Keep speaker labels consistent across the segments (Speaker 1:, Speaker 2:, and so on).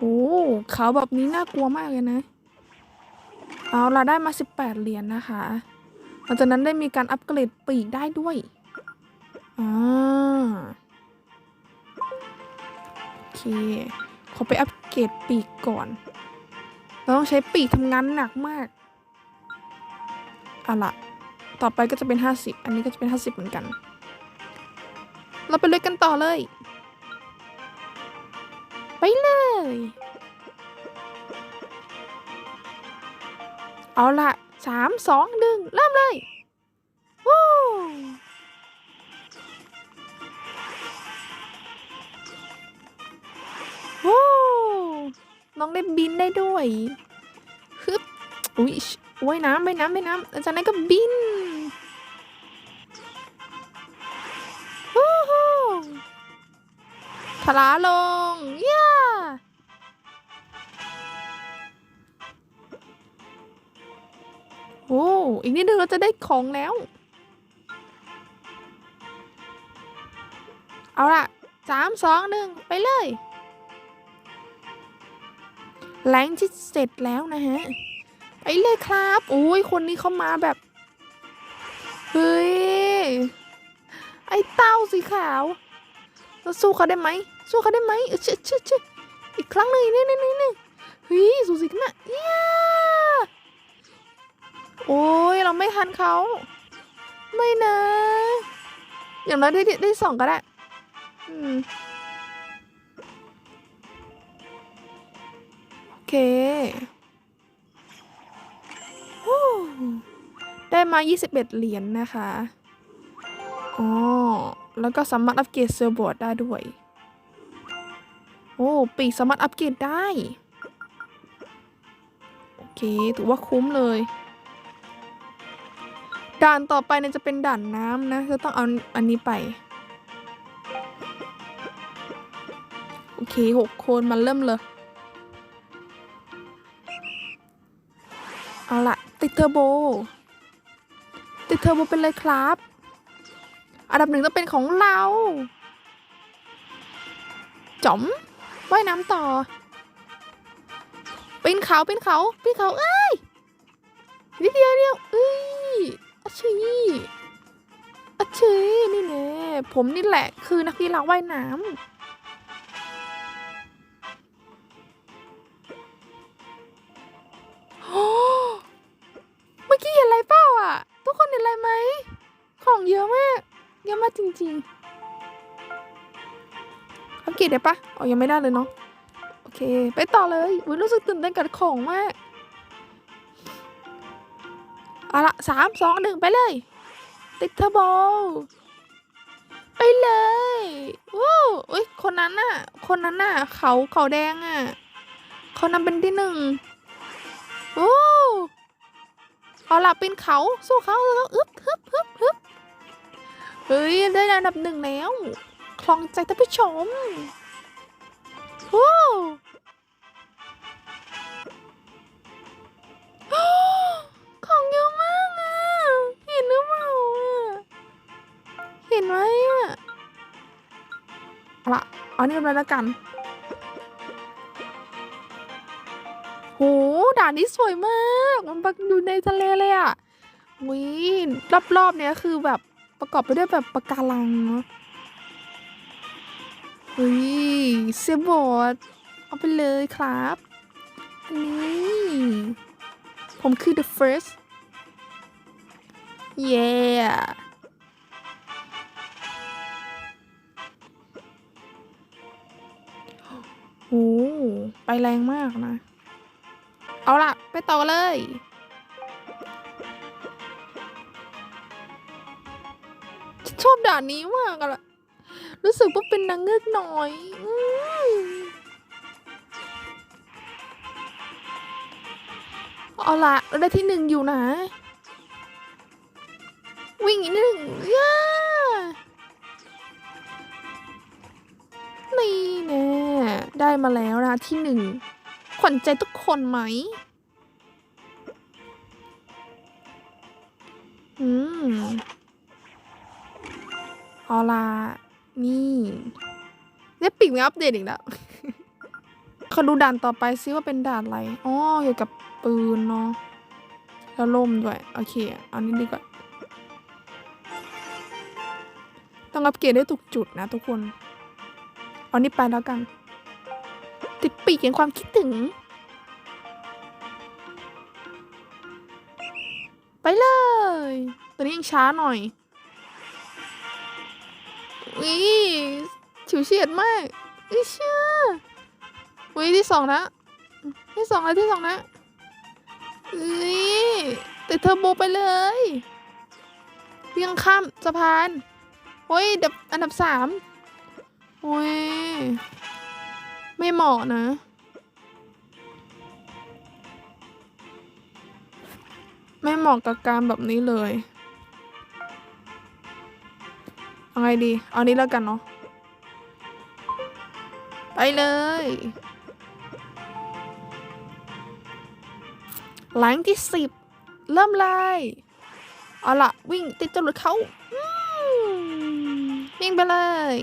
Speaker 1: โอ้เขาแบบนี้น่ากลัวมากเลยนะ เอาเราได้มาสิบแปดเหรียญนะคะหลังจากนั้นได้มีการอัปเกรดปีกได้ด้วย อ่า โอเค ขอไปอัปเกรดปีกก่อน เราต้องใช้ปีกทำงานหนักมากอาละต่อไปก็จะเป็น 50 อันนี้ก็จะเป็น 50 เหมือนกัน เราไปเลยกันต่อเลย ไปเลย เอาละสามสองหนึ่งเริ่มเลยวู้วู้น้องได้บินได้ด้วยฮึบอุ้ยว่ายน้ำว่ายน้ำว่ายน้ำแล้วจากนั้นก็บินวู้ฮู้ทลาลงย่ โอ้อีกนิดนึงเราจะได้ของแล้ว เอาล่ะสามสองหนึ่งไปเลยแรงที่เสร็จแล้วนะฮะ ไปเลยครับโอ้ยคนนี้เขามาแบบ เฮ้ย ไอ้เต้าสีขาวเราสู้เขาได้ไหม สู้เขาได้ไหมเออเชื่อเชื่อเชื่ออีกครั้งหนึ่งนี่นี่นี่นี่เฮ้ย สู้สิกันนะเย้ โอ้ยเราไม่ทันเขา ไม่นะ อย่างน้อยได้ได้ได้สองก็ได้ อืมโอเคได้มา 21 เหรียญนนะคะ อ๋อ แล้วก็สามารถอัปเกรดเซอร์บอร์ดได้ด้วย โอ้ ปีกสามารถอัปเกรดได้ โอเค ถือว่าคุ้มเลย ด่านต่อไปเนี่ยจะเป็นด่านน้ำนะจะต้องเอาอันนี้ไป โอเคหกคนมาเริ่มเลย เอาละติดเทอร์โบ ติดเทอร์โบเป็นเลยครับ อันดับหนึ่งต้องเป็นของเราจ๋อมว่ายน้ำต่อปีนเขาปีนเขาปีนเขาเอ้ยนิดเดียวเดียวเอ้ย อาชีอาชีนี่แน่ผมนี่แหละคือนักกีฬาว่ายน้ำโอ้เมื่อกี้เห็นอะไรเปล่าอะ ทุกคนเห็นอะไรไหม ของเยอะมาก เยอะมากจริงๆอัปเกรดได้ปะอ๋อยังไม่ได้เลยเนาะ โอเค ไปต่อเลยอุ๊ยรู้สึกตื่นเต้นกับของมาก เอาละสามสองหนึ่งไปเลย ติดเทอร์โบ ไปเลยว้าวอุ้ยคนนั้นน่ะ คนนั้นน่ะ เขาเขาแดงอะ เขานำเป็นที่หนึ่งโอ้เอาละเป็นเขาสู้เขาสู้เขาอึบฮึบฮึบฮึบเฮ้ยได้อันดับหนึ่งแล้ว คลองใจท่านผู้ชมว้าว อานี่กันเลยละกันโหด่านนี้สวยมาก มันแบบอยู่ในทะเลเลยอะวิรอบๆเนี้ยคือแบบประกอบไปด้วยแบบปะการังเนาะเฮ้ยเซบอร์ดเอาไปเลยครับอันนี้ ผมคือ the first yeah ไปแรงมากนะ เอาล่ะ ไปต่อเลย ฉันชอบด่านนี้มากอะล่ะ รู้สึกว่าเป็นนางเงือกน้อยอเอาล่ะ เราได้ที่หนึ่งอยู่นะ วิ่งอีกนิดหนึ่งย่า นี่แน่ได้มาแล้วนะที่หนึ่งขวัญใจทุกคนไหม อืมเอาล่ะนี่ได้ปีกมาอัปเดตอีกแล้วเขาดูด่านต่อไปซิว่าเป็นด่านอะไร อ๋อเกี่ยวกับปืนเนาะ แล้วล่มด้วย โอเค เอานี้ดีกว่า ต้องอัปเกรดได้ถูกจุดนะทุกคน เอานี้ไปแล้วกัน ติดปีกแห่งความคิดถึง ไปเลย ตัวนี้ยังช้าหน่อยวิฉิวเฉียดมากอิเชื่อวิที่สองนะที่สองแล้วที่สองนะอุ้ยติดเทอร์โบไปเลยเพียงข้ามสะพานโอ้ยเดับอันดับสาม อ้ย ไม่เหมาะนะ ไม่เหมาะกับการแบบนี้เลยเอาไงดี เอานี้แล้วกันเนาะ ไปเลย หลังที่สิบ เริ่มเลยเอาละวิ่งติดจรวดเขาวิ่งไปเลย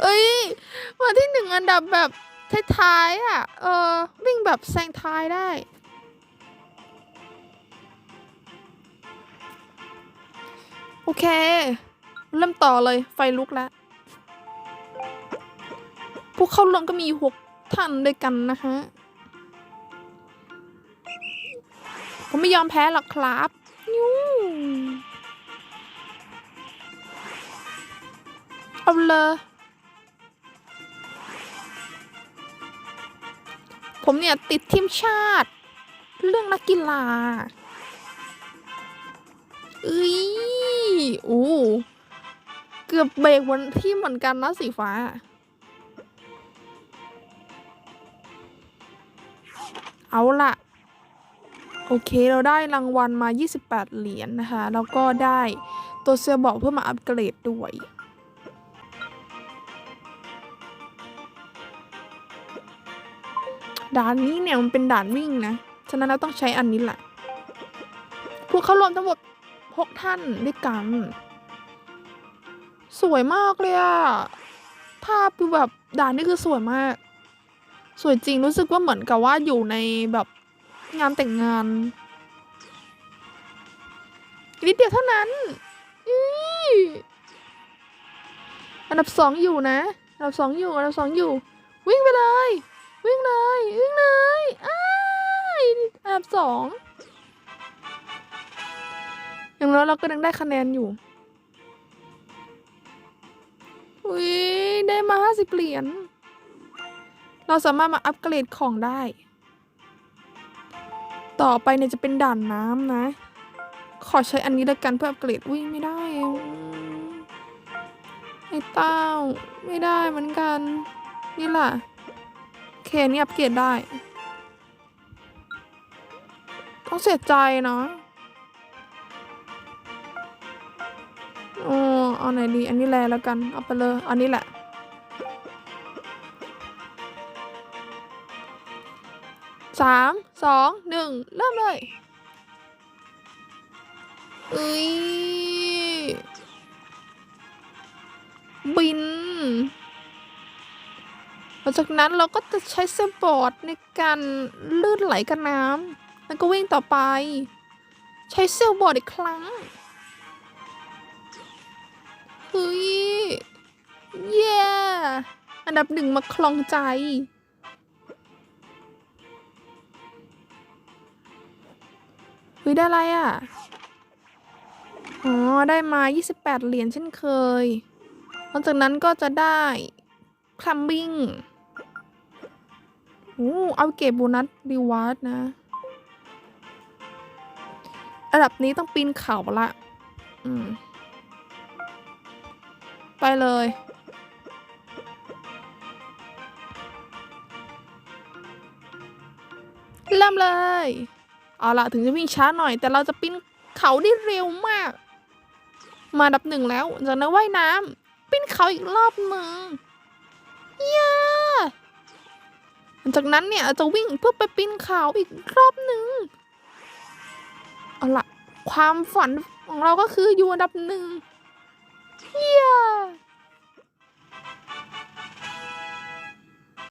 Speaker 1: เอ้ยมาที่หนึ่งอันดับแบบท้ายๆอะ เออ วิ่งแบบแซงท้ายได้ โอเค เริ่มต่อเลยไฟลุกแล้วพวกเข้าร่วมก็มีหกท่านด้วยกันนะคะผมไม่ยอมแพ้หรอกครับยูเอาเลย ผมเนี่ยติดทีมชาติ เรื่องนักกีฬาเอ้ยโอ้เกือบเบรกวันที่เหมือนกันนะสีฟ้า เอาละโอเคเราได้รางวัลมา 28 เหรียญนนะคะ แล้วก็ได้ตัวเสื้อบอกเพื่อมาอัปเกรดด้วย ด่านนี้เนี่ยมันเป็นด่านวิ่งนะ ฉะนั้นเราต้องใช้อันนี้แหละพวกเขารวมทั้งหมดหกท่านด้วยกัน สวยมากเลยอะภาพคือแบบด่านนี่คือสวยมาก สวยจริงรู้สึกว่าเหมือนกับว่าอยู่ในแบบงานแต่งงานนิดเดียวเท่านั้นอีอันดับสองอยู่นะ อันดับสองอยู่ อันดับสองอยู่ วิ่งไปเลย วิ่งเลย วิ่งเลยอ้ายอันดับ สองอย่างน้อยเราก็ยังได้คะแนนอยู่อุ้ยได้มาห้าสิบเหรียญเราสามารถมาอัปเกรดของได้ ต่อไปเนี่ยจะเป็นด่านน้ำนะ ขอใช้อันนี้ละกันเพื่ออัปเกรดวิ่งไม่ได้ไอ้เต้า ไม่ได้เหมือนกัน นี่ล่ะ เคอันนี่อัปเกรดได้ ต้องเสียใจเนาะโอ้เอาไหนดี อันนี้แลแล้วกัน เอาไปเลย อันนี้แหละ สาม สอง หนึ่ง เริ่มเลยเอ้ยบินหลังจากนั้นเราก็จะใช้เซอร์บอร์ดในการลื่นไหลกับน้ำ แล้วก็วิ่งต่อไป ใช้เซลบอร์ดอีกครั้ง เฮ้ย เย้อันดับหนึ่งมาคลองใจเฮ้ยได้อะไรอะ อ๋อ ได้มา 28 เหรียญเช่นเคยหลังจากนั้นก็จะได้คลัมบิ้งโอ้เอาเก็บโบนัสรีวาร์ดนะ ระดับนี้ต้องปีนเขาละอืม ไปเลย เริ่มเลย เอาละถึงจะวิ่งช้าหน่อย แต่เราจะปีนเขาได้เร็วมาก มาดับหนึ่งแล้ว จากนั้นว่ายน้ำปีนเขาอีกรอบหนึ่งเย้หลังจากนั้นเนี่ยจะวิ่งเพื่อไปปีนเขาอีกรอบหนึ่ง เอาละความฝันของเราก็คืออยู่อันดับหนึ่งเย้